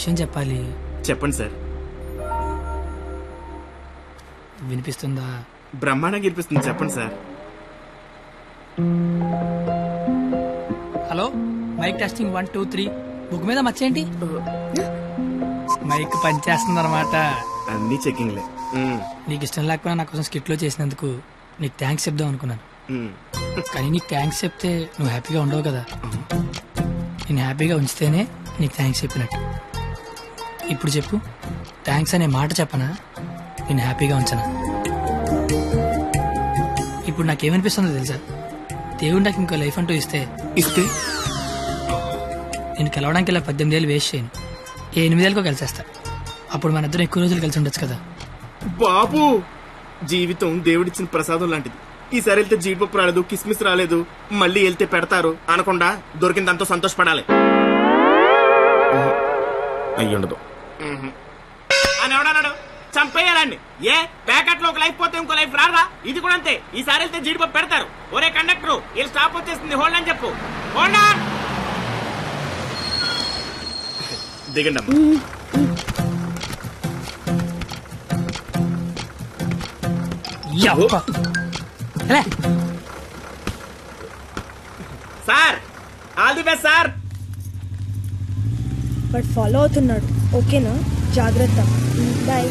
విషయం చెప్పాలి. చెప్పండి సార్. వినిపిస్తుందా? బ్రహ్మాండంగా వినిపిస్తుంది చెప్పండి sir. Hello mike testing one two three. Book మీద మర్చేయండి. మైక్ పనిచేస్తుంది అనమాట అన్ని చెకింగ్లే నీకు ఇష్టం లేకపోయినా నా కోసం స్కిట్లో చేసినందుకు నీకు థ్యాంక్స్ చెప్దాం అనుకున్నాను. కానీ నీకు థ్యాంక్స్ చెప్తే నువ్వు హ్యాపీగా ఉండవు కదా. నేను హ్యాపీగా ఉంచితేనే నీకు థ్యాంక్స్ చెప్పినట్టు. ఇప్పుడు చెప్పు. థ్యాంక్స్ అనే మాట చెప్పనా? నేను హ్యాపీగా ఉంచనా? ఇప్పుడు నాకేమనిపిస్తుందో తెలుసా? దేవుడు నాకు ఇంకో లైఫ్ అంటూ ఇస్తే ఇస్తే నేను కలవడానికి ఇలా పద్దెనిమిది ఏళ్ళు వేస్ట్ చేయను. ఏ ఎనిమిదేళ్ళకో కలిసేస్తా. అప్పుడు మన ఇద్దరం ఎక్కువ రోజులు కలిసి ఉండొచ్చు కదా? బాబు! జీవితం దేవుడిచ్చిన ప్రసాదం లాంటిది. ఈసారి వెళ్తే జీడిపప్పు రాలేదు కిస్మిస్ రాలేదు మళ్ళీ వెళ్తే పెడతారు అనకుండా దొరికిందంతో సంతోషపడాలి. అయ్యి ఉండదు అని ఎవడన్నాడు చంపేయాలండి. ఏ? ప్యాకెట్లో ఒక లైఫ్ పోతే ఇంకో లైఫ్ రారా ఇది కూడా అంతే. ఈసారి వెళ్తే జీడిపప్పు పెడతారు. ఒరే కండక్టర్ వీళ్ళు స్టాప్ వచ్చేస్తుంది హోల్డ్ అని చెప్పు. హోల్డ్ ఆన్ దిగండి అమ్మా. Sir all the best sir. But follow అవుతున్నాడు. ఓకేనా? జాగ్రత్త. బాయ్.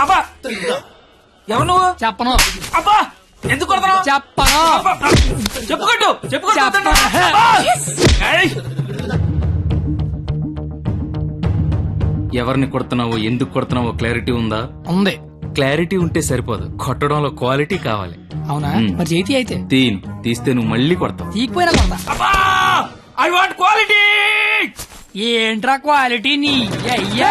అబ్బా! ఎవరు నువ్వు? చెప్పను. అబ్బా! ఎందుకు చెప్పను. చెప్పుకోట్టు చెప్పుకోట్టు చెప్పను. ఎవరిని కొడుతున్నావో ఎందుకు కొడుతున్నావో క్లారిటీ ఉందా? ఉంది. క్లారిటీ ఉంటే సరిపోదు. కొట్టడంలో క్వాలిటీ కావాలి. అవునా. మరి చేతి అయితే? తీన్ తీస్తే నువ్వు మళ్ళీ కొడతావు. తీకపోయినా కొడతా. అబ్బా! ఐ వాంట్ క్వాలిటీ ఏంట్రా క్వాలిటీ నీ? అయ్యా.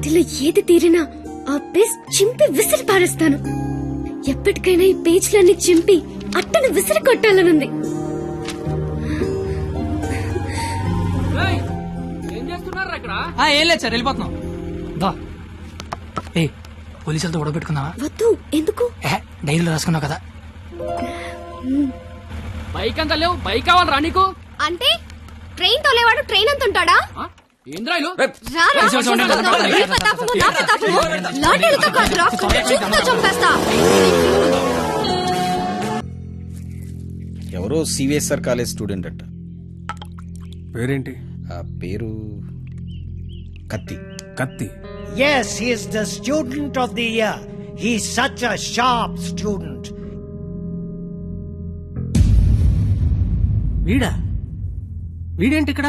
వాటిలో ఏది తీరినా ఆ పేజ్ చింపి విసిరి పారేస్తాను. ఎప్పటికైనా ఈ పేజ్లన్నీ చింపి అట్టను విసిరి కొట్టాలనుంది. ఏం లేదు సార్ వెళ్ళిపోతున్నాం. దా. ఏ పోలీసులతో ఉడబెట్టుకుందామా వద్దు ఎందుకు? డైరీలో రాసుకున్నావు కదా. బైక్ అంతా లేవు బైక్ కావాలరా నీకు? అంటే ట్రైన్ తోలేవాడు ట్రైన్ అంత ఉంటాడా? నీ నా. లాంటీలతో చూపుతో చంపేస్తా ఎవరో సివిఎస్ఆర్ కాలేజ్ స్టూడెంట్ అంట పేరేంటి ఆ పేరు కత్తి కత్తి Yes, he is the student of the year. He's such a sharp student. వీడా వీడేంటి ఇక్కడ